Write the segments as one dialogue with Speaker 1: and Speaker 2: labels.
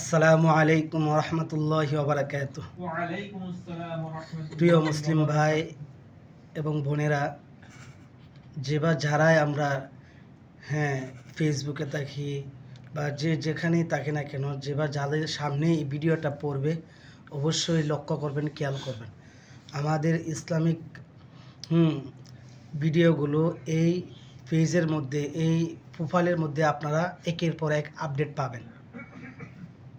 Speaker 1: আসসালামু আলাইকুম রহমতুল্লাহ বারাকাত
Speaker 2: ওয়ালাইকুম আসসালাম ওয়া রাহমাতুল্লাহি
Speaker 1: প্রিয় মুসলিম। ভাই এবং বোনেরা, যে বা যারাই আমরা হ্যাঁ ফেসবুকে থাকি বা যে যেখানেই থাকি না কেন, যে বা যাদের সামনে এই ভিডিওটা পড়বে, অবশ্যই লক্ষ্য করবেন, খেয়াল করবেন আমাদের ইসলামিক, হুম, ভিডিওগুলো এই পেজের মধ্যে, এই প্রোফাইলের মধ্যে আপনারা একের পর এক আপডেট পাবেন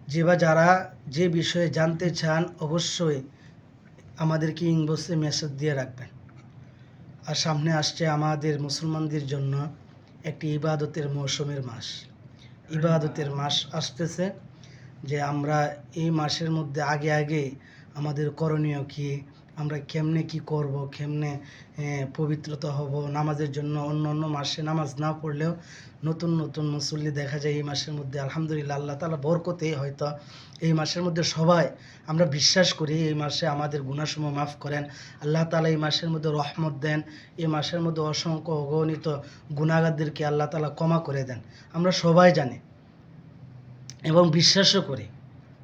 Speaker 1: যে বা যারা যে বিষয়ে জানতে চান, অবশ্যই আমাদেরকে ইনবক্সে মেসেজ দিয়ে রাখবেন। আর সামনে আসছে আমাদের মুসলমানদের জন্য একটি ইবাদতের মৌসুমের মাস। ইবাদতের মাস আসতেছে যে আমরা এই মাসের মধ্যে আগে আগে আমাদের করণীয় কি আমরা কেমনে কি করব, কেমনে পবিত্রতা হব নামাজের জন্য অন্য অন্য মাসে নামাজ না পড়লেও নতুন নতুন মুসল্লি দেখা যায় এই মাসের মধ্যে। আলহামদুলিল্লাহ, আল্লাহ তালা বরকতে হয়তো এই মাসের মধ্যে সবাই আমরা বিশ্বাস করি এই মাসে আমাদের গুণাসমূহ মাফ করেন। আল্লাহ তালা এই মাসের মধ্যে রহমত দেন, এই মাসের মধ্যে অসংখ্য অগণিত গুণাগারদেরকে আল্লাহ তালা ক্ষমা করে দেন। আমরা সবাই জানি এবং বিশ্বাসও করি।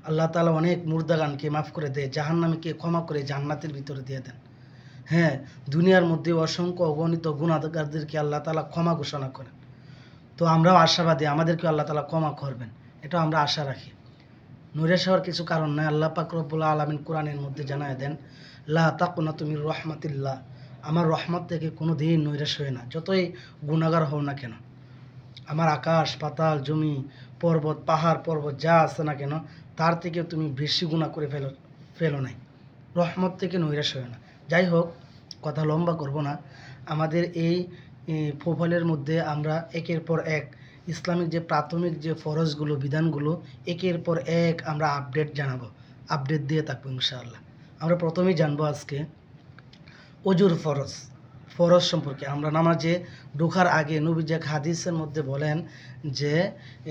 Speaker 1: আল্লাহ তালা অনেক মুর্দাগানকে মাফ করে দেয়, জাহান্নামীকে ক্ষমা করে জান্নাতের ভিতরে দিয়ে দেন। হ্যাঁ দুনিয়ার মধ্যে অসংখ্য অগণিত গুণাগারদেরকে আল্লাহ তালা ক্ষমা ঘোষণা করেন। তো আমরাও আশাবাদী, আমাদেরকেও আল্লাহ তালা ক্ষমা করবেন। এটা আমরা আশা রাখি। নৈরাশ হওয়ার কিছু কারণ নয়, আল্লাহ পাক রব্বুল আলমিন কোরআনের মধ্যে জানায় দেন, লা তাকুনা তুমি রহমাতিল্লাহ। আমার রহমত থেকে কোনো দিন নৈরাশ হয় না, যতই গুণাগার হও না কেন। আমার আকাশ, পাতাল, জমি, পর্বত, পাহাড়, পর্বত যা আছে না কেন, তার থেকে তুমি বেশি গুণা করে ফেলো ফেলো নাই। রহমত থেকে নৈরাশ হয় না। যাই হোক, কথা লম্বা করব না। আমাদের এই প্রোফাইলের মধ্যে আমরা একের পর এক ইসলামিক যে প্রাথমিক যে ফরজগুলো, বিধানগুলো, একের পর এক আমরা আপডেট জানাব। আপডেট দিয়ে থাকব ইনশাআল্লাহ। আমরা প্রথমেই জানব আজকে অজুর ফরজ। ফরজ সম্পর্কে। আমরা নামাজে ঢোকার আগে নবীজাক হাদিসের মধ্যে বলেন যে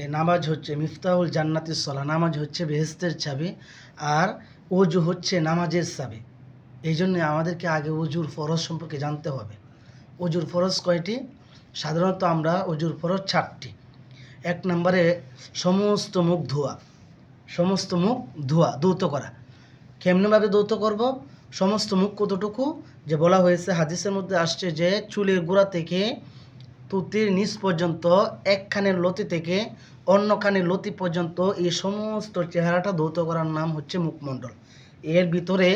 Speaker 1: নামাজ হচ্ছে মিফতাহুল জান্নাতির সলা নামাজ হচ্ছে বেহেস্তের চাবি আর অজু হচ্ছে নামাজের চাবি। এই জন্যে আমাদেরকে আগে অজুর ফরজ সম্পর্কে জানতে হবে। অজুর ফরজ কয়টি? সাধারণত আমরা অজুর ফরজ চারটি এক নম্বরে সমস্ত মুখ ধোয়া। সমস্ত মুখ ধোয়া দৌত করা। কেমনভাবে দৌত করব? সমস্ত মুখ কতটুকু যে বলা হয়েছে, হাদিসের মধ্যে আসছে যে চুলের গোড়া থেকে তুতির নিচ পর্যন্ত, একখানের লতি থেকে অন্যখানের লতি পর্যন্ত এই সমস্ত চেহারাটা ধৌত করার নাম হচ্ছে মুখমণ্ডল। এর ভিতরে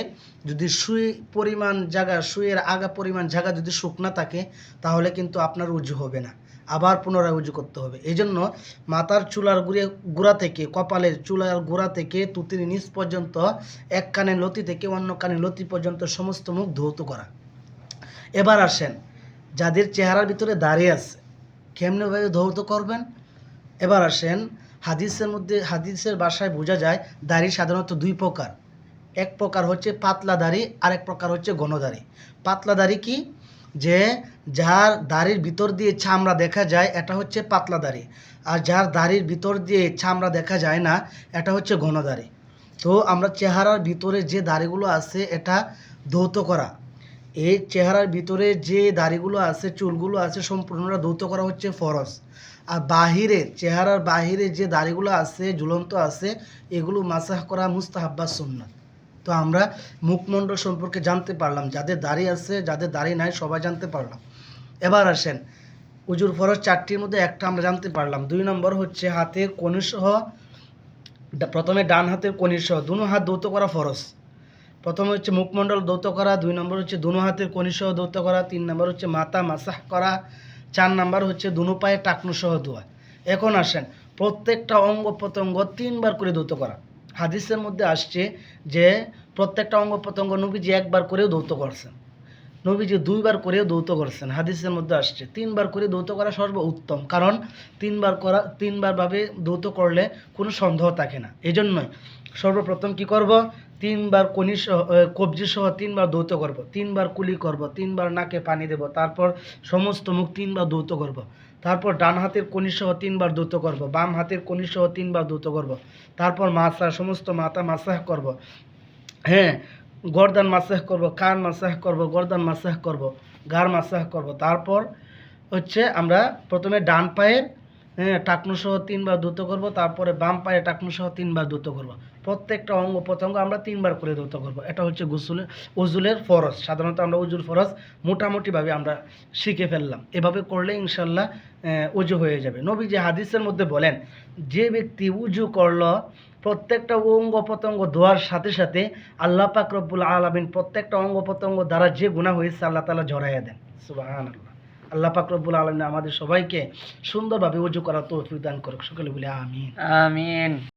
Speaker 1: যদি সুই পরিমাণ জায়গা, সুইয়ের আগা পরিমাণ জায়গা যদি শুকনা থাকে, তাহলে কিন্তু আপনার উজু হবে না। আবার পুনরায় উজু করতে হবে। এই জন্য মাথার চুলার গুড়ে, গোড়া থেকে, কপালের চুলার গোড়া থেকে তুতির নিচ পর্যন্ত, এক কানে লতি থেকে অন্য কানে লতি পর্যন্ত সমস্ত মুখ ধৌত করা। এবার আসেন, যাদের চেহারার ভিতরে দাঁড়িয়ে আছে, কেমনেভাবে ধৌত করবেন? এবার আসেন, হাদিসের মধ্যে, হাদিসের বাসায় বোঝা যায়, দাড়ি সাধারণত দুই প্রকার। এক প্রকার হচ্ছে পাতলা দাড়ি আর এক প্রকার হচ্ছে গণদাড়ি পাতলা দাড়ি কি? যে যার দাড়ির ভিতর দিয়ে চামড়া দেখা যায়, এটা হচ্ছে পাতলা দাড়ি আর যার দাড়ির ভিতর দিয়ে চামড়া দেখা যায় না, এটা হচ্ছে গণদাড়ি তো আমরা চেহারার ভিতরে যে দাড়িগুলো আছে, এটা ধৌত করা। এই চেহারার ভিতরে যে দাড়িগুলো আছে, চুলগুলো আছে, সম্পূর্ণটা ধৌত করা হচ্ছে ফরজ। আর বাহিরে, চেহারার বাহিরে যে দাড়িগুলো আছে, ঝুলন্ত আছে, এগুলো মাসাহ করা মুস্তাহাব্বা সুন্নাত। তো আমরা মুখমণ্ডল সম্পর্কে জানতে পারলাম, যাদের দাড়ি আছে, যাদের দাড়ি নাই, সবাই জানতে পারলাম। এবার আসেন, উজুর ফরজ চারটির মধ্যে একটা আমরা জানতে পারলাম। দুই নম্বর হচ্ছে হাতের কনিসহ প্রথমে ডান হাতের কনিসহ দুনো হাত দৌত করা ফরজ। প্রথমে হচ্ছে মুখমণ্ডল দৌত করা, দুই নম্বর হচ্ছে দুনো হাতের কনিসহ দৌত করা, তিন নম্বর হচ্ছে মাথা মাসাহ করা, চার নম্বর হচ্ছে দুনো পায়ে টাকনু সহ ধোয়া। এখন আসেন, প্রত্যেকটা অঙ্গ প্রত্যঙ্গ তিনবার করে দৌত করা। হাদিসের মধ্যে আসছে যে প্রত্যেকটা অঙ্গ প্রত্যঙ্গ নবীজি একবার করেও ধৌত করছেন। নবীজি দুইবার করে দৌত করছেন। হাদিসের মধ্যে আসছে, তিনবার করে দৌত করা সর্ব উত্তম কারণ তিনবার করা, তিনবার ভাবে দৌত করলে কোনো সন্দেহ থাকে না। এই জন্যই সর্বপ্রথম কি করব? তিনবার কনি কবজি সহ তিনবার দৌত করব। তিনবার কুলি করব, তিনবার নাকে পানি দেব, তারপর সমস্ত মুখ তিনবার দৌত করব। তারপর ডান হাতের কনি সহ তিনবার দৌত করব, বাম হাতের কনি সহ তিনবার দৌত করব। তারপর মাথা সমস্ত মাথা মাসাহ করব। হ্যাঁ গর্দান মাসাহ করব, কান মাসাহ করব, গর্দান মাসাহ করব, গার মাসাহ করব। তারপর হচ্ছে আমরা প্রথমে ডান পায়ের হ্যাঁ টাকনু সহ তিনবার দ্রুত করব, তারপরে বাম পায়ে টাকনু সহ তিনবার দ্রুত করব। প্রত্যেকটা অঙ্গ প্রত্যঙ্গ আমরা তিনবার করে দ্রুত করব। এটা হচ্ছে গোসলের উজুলের ফরজ। সাধারণত আমরা উজুর ফরজ মোটামুটিভাবে আমরা শিখে ফেললাম। এভাবে করলে ইনশাল্লাহ উজু হয়ে যাবে। নবী যে হাদিসের মধ্যে বলেন, যে ব্যক্তি উজু করল, প্রত্যেকটা অঙ্গ প্রত্যঙ্গ ধোয়ার সাথে সাথে আল্লাহ পাক রব্বুল আলমিন প্রত্যেকটা অঙ্গ প্রত্যঙ্গ দ্বারা যে গুণা হয়েছে, আল্লাহ তালা জড়াইয়া দেন। সুবাহান আল্লাহ আল্লাহ পাক রব্বুল আমাদের সবাইকে সুন্দরভাবে উজু করার তৌফিক দান করুক। সকলে বলে আমিন।
Speaker 3: আমিন।